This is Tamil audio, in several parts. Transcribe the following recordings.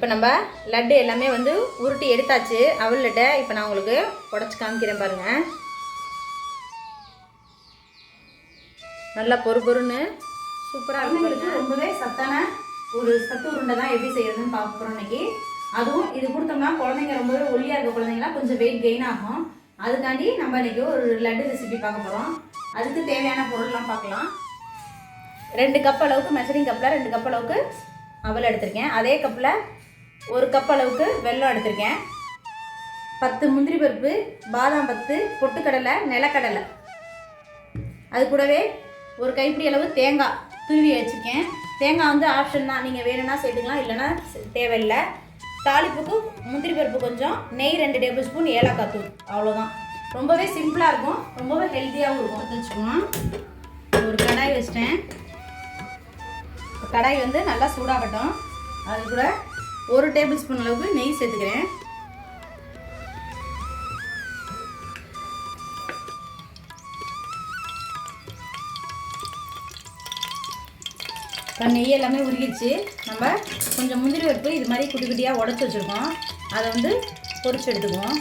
இப்போ நம்ம லட்டு எல்லாமே வந்து உருட்டி எடுத்தாச்சு. அவல் லட்டை இப்போ நான் உங்களுக்கு உடச்சி காமிக்கிறேன் பாருங்கள் நல்லா பொறு பொறுன்னு சூப்பராக இருக்கும் ரொம்பவே சத்தான ஒரு சத்து உருண்டை தான் எப்படி செய்யறதுன்னு பார்க்க போகிறோம் இன்னைக்கு. அதுவும் இது கொடுத்தோம்னா குழந்தைங்க ரொம்பவே ஒல்லியாக இருக்க குழந்தைங்களாம் கொஞ்சம் வெயிட் கெயின் ஆகும். அதுக்காண்டி நம்ம இன்னைக்கு ஒரு லட்டு ரெசிபி பார்க்க போகிறோம் அதுக்கு தேவையான பொருள்லாம் பார்க்கலாம். ரெண்டு கப் அளவுக்கு மெஷரிங் கப்பில் ரெண்டு கப் அளவுக்கு அவல் எடுத்திருக்கேன். அதே கப்பில் ஒரு கப் அளவுக்கு வெல்லம் எடுத்திருக்கேன். பத்து முந்திரி பருப்பு பாதாம் பத்து பொட்டுக்கடலை நிலக்கடலை. அது கூடவே ஒரு கைப்பிடி அளவு தேங்காய் துருவி வச்சுருக்கேன். தேங்காய் வந்து ஆப்ஷன் தான். நீங்கள் வேணும்னா சேர்த்துக்கலாம் இல்லைன்னா தேவையில்லை. தாளிப்புக்கு முந்திரி பருப்பு கொஞ்சம் நெய் ரெண்டு டேபிள் ஸ்பூன் ஏலக்காய் தூள். அவ்வளோதான் ரொம்பவே சிம்பிளாக இருக்கும். ரொம்பவே ஹெல்த்தியாகவும் இருக்கும். எடுத்து ஒரு கடாய் வச்சிட்டேன். கடாய் வந்து நல்லா சூடாகட்டும். அது கூட ஒரு டேபிள் ஸ்பூன் அளவுக்கு நெய் சேர்த்துக்கிறேன். இப்போ நெய் எல்லாமே உருகிடுச்சு. நம்ம கொஞ்சம் முந்திரி பருப்பு இது மாதிரி குட்டி குட்டியாக உடச்சி வச்சுருக்கோம். அதை வந்து பொறிச்சு எடுத்துக்குவோம்.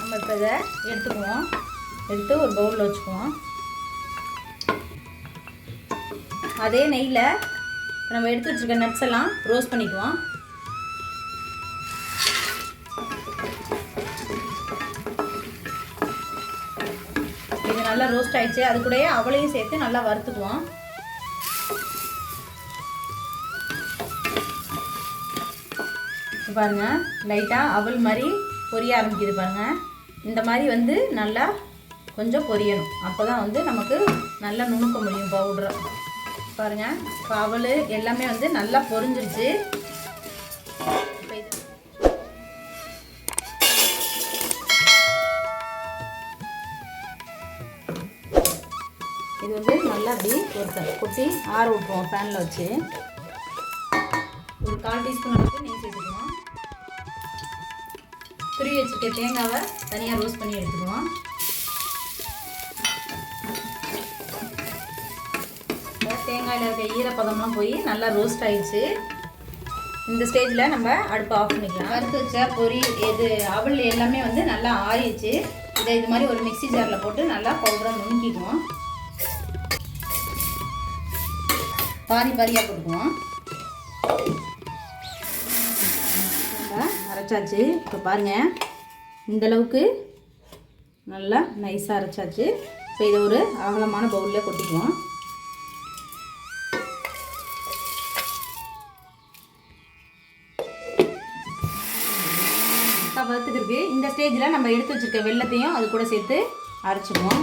நம்ம இப்போ இதை எடுத்துக்குவோம். எடுத்து ஒரு பவுலில் வச்சுக்குவோம். அதே நெய்யில் நம்ம எடுத்து வச்சுருக்க நட்ஸ் எல்லாம் ரோஸ்ட் பண்ணிக்குவோம் இது நல்லா ரோஸ்ட் ஆயிடுச்சு. அது கூடயே அவளையும் சேர்த்து நல்லா வறுத்துக்குவோம் பாருங்க லைட்டாக அவல் மாதிரி பொரிய ஆரம்பிக்குது பாருங்க. இந்த மாதிரி வந்து நல்லா கொஞ்சம் பொரியணும். அப்போ தான் வந்து நமக்கு நல்லா நுணுக்க முடியும் பவுடரை பாருங்கள் இப்போ எல்லாமே வந்து நல்லா பொரிஞ்சிருச்சு. இது வந்து நல்லா அப்படி ஒரு கொட்டி ஆற விட்டுருவோம் ஃபேனில் வச்சு. ஒரு கால் டீஸ்பூன் வந்து நெய் சேர்த்துக்குவோம். துருவி வச்சுருக்க தேங்காவை தனியாக ரோஸ்ட் பண்ணி எடுத்துக்குவோம். தேங்காயில் இருக்க ஈரப்பதம்லாம் போய் நல்லா ரோஸ்ட் ஆயிடுச்சு. இந்த ஸ்டேஜில் நம்ம அடுப்பை ஆஃப் பண்ணிக்கலாம். வறுத்து வச்ச பொரி இது அவள் எல்லாமே வந்து நல்லா ஆறிடுச்சு. இதை இது மாதிரி ஒரு மிக்ஸி ஜாரில் போட்டு நல்லா பவுடராக நுணுக்கிக்குவோம். பாதி பாதியாக போட்டுக்குவோம். நல்லா அரைச்சாச்சு. இப்போ பாருங்கள் இந்த அளவுக்கு நல்லா நைஸாக அரைச்சாச்சு. இப்போ இதை ஒரு அகலமான பவுலில் கொட்டிக்குவோம். ஸ்டேஜில் நம்ம எடுத்து வச்சிருக்க வெள்ளத்தையும் அது கூட சேர்த்து அரைச்சிடுவோம்.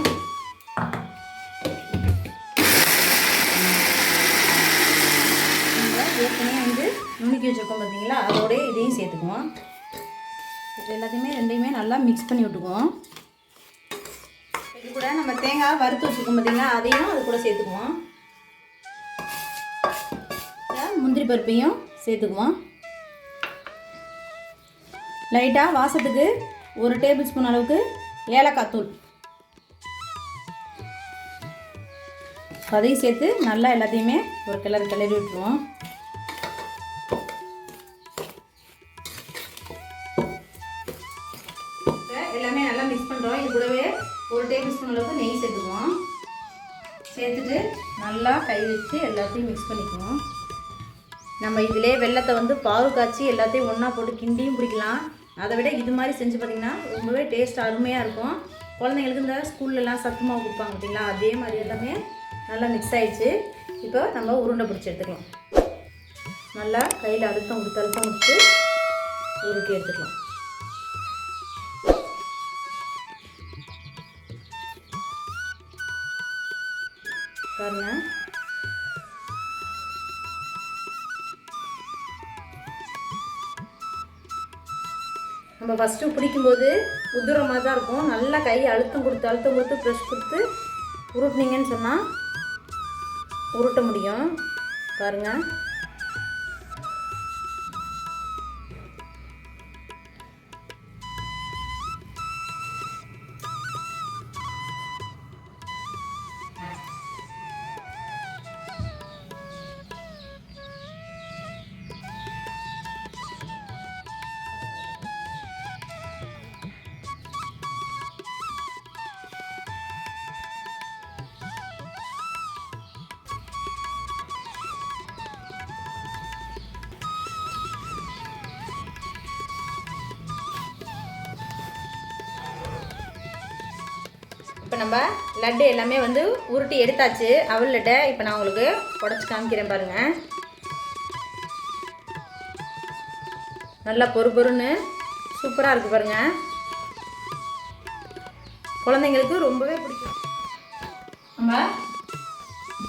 ஏற்கனவே வந்து நுணுக்கி வச்சுருக்கோம் பார்த்தீங்களா அதோடய இதையும் சேர்த்துக்குவோம். எல்லாத்தையுமே ரெண்டையுமே நல்லா மிக்ஸ் பண்ணி விட்டுக்குவோம். இது கூட நம்ம தேங்காய் வறுத்து வச்சுருக்கோம் பார்த்தீங்களா அதையும் அது கூட சேர்த்துக்குவோம். முந்திரி பருப்பையும் சேர்த்துக்குவோம். லைட்டாக வாசத்துக்கு ஒரு டேபிள் ஸ்பூன் அளவுக்கு ஏலக்காய் தூள். அதையும் சேர்த்து நல்லா எல்லாத்தையுமே ஒரு கிளறு கிளறி விட்டுருவோம். எல்லாமே நல்லா மிக்ஸ் பண்ணுறோம் இது கூடவே ஒரு டேபிள் ஸ்பூன் அளவுக்கு நெய் சேர்த்துக்குவோம். சேர்த்துட்டு நல்லா கை வச்சு எல்லாத்தையும் மிக்ஸ் பண்ணிக்குவோம். நம்ம இதிலே வெள்ளத்தை வந்து பாவு காய்ச்சி எல்லாத்தையும் ஒன்றா போட்டு கிண்டியும் பிடிக்கலாம். அதை விட இது மாதிரி செஞ்சு பார்த்திங்கன்னா ரொம்பவே டேஸ்ட் அருமையாக இருக்கும். குழந்தைங்களுக்கு இந்த ஸ்கூல்லலாம் சத்துமாவு கொடுப்பாங்க பார்த்தீங்களா அதே மாதிரி எல்லாமே நல்லா மிக்ஸ் ஆகிடுச்சு இப்போ நம்ம உருண்டை பிடிச்சி எடுத்துக்கலாம். நல்லா கையில் அழுத்தம் கொடுத்து அழுத்தம் கொடுத்து உருட்டி எடுத்துக்கலாம். நம்ம ஃபஸ்ட்டு பிடிக்கும்போது உதுரமாக தான் இருக்கும். நல்லா கை அழுத்தம் கொடுத்து அழுத்தம் கொடுத்து ப்ரெஷ் கொடுத்து உருட்டினீங்கன்னு சொன்னால் உருட்ட முடியும். பாருங்கள் நம்ம லட்டு எல்லாமே வந்து உருட்டி எடுத்தாச்சு. அவள் லட்டை இப்போ நான் உங்களுக்கு உடச்சி காமிக்கிறேன் பாருங்கள் நல்லா பொறு பொறுன்னு சூப்பராக இருக்குது பாருங்கள் குழந்தைங்களுக்கு ரொம்பவே பிடிக்கும். நம்ம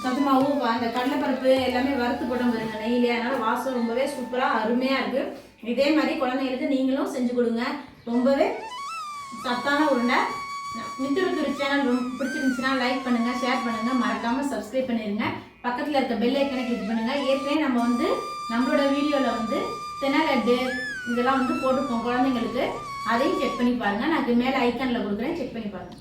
சத்து அந்த கடலைப்பருப்பு எல்லாமே வறுத்து போட்டோம் பாருங்க நெய்யில். அதனால் வாசம் ரொம்பவே சூப்பராக அருமையாக இருக்குது இதே மாதிரி குழந்தைங்களுக்கு நீங்களும் செஞ்சு கொடுங்க. ரொம்பவே சத்தான உருண்டை. மித்துரு சேனல் ரொம்ப பிடிச்சிருந்துச்சுன்னா லைக் பண்ணுங்க ஷேர் பண்ணுங்க. மறக்காம சப்ஸ்கிரைப் பண்ணிருங்க. பக்கத்தில் இருக்க பெல் ஐக்கனை கிளிக் பண்ணுங்க. ஏற்கனவே நம்ம வந்து நம்மளோட வீடியோவில் வந்து தென்னை இதெல்லாம் வந்து போட்டிருக்கோம் குழந்தைங்களுக்கு. அதையும் செக் பண்ணி பாருங்க. நான் மேலே ஐக்கானில் கொடுக்குறேன். செக் பண்ணி பாருங்க.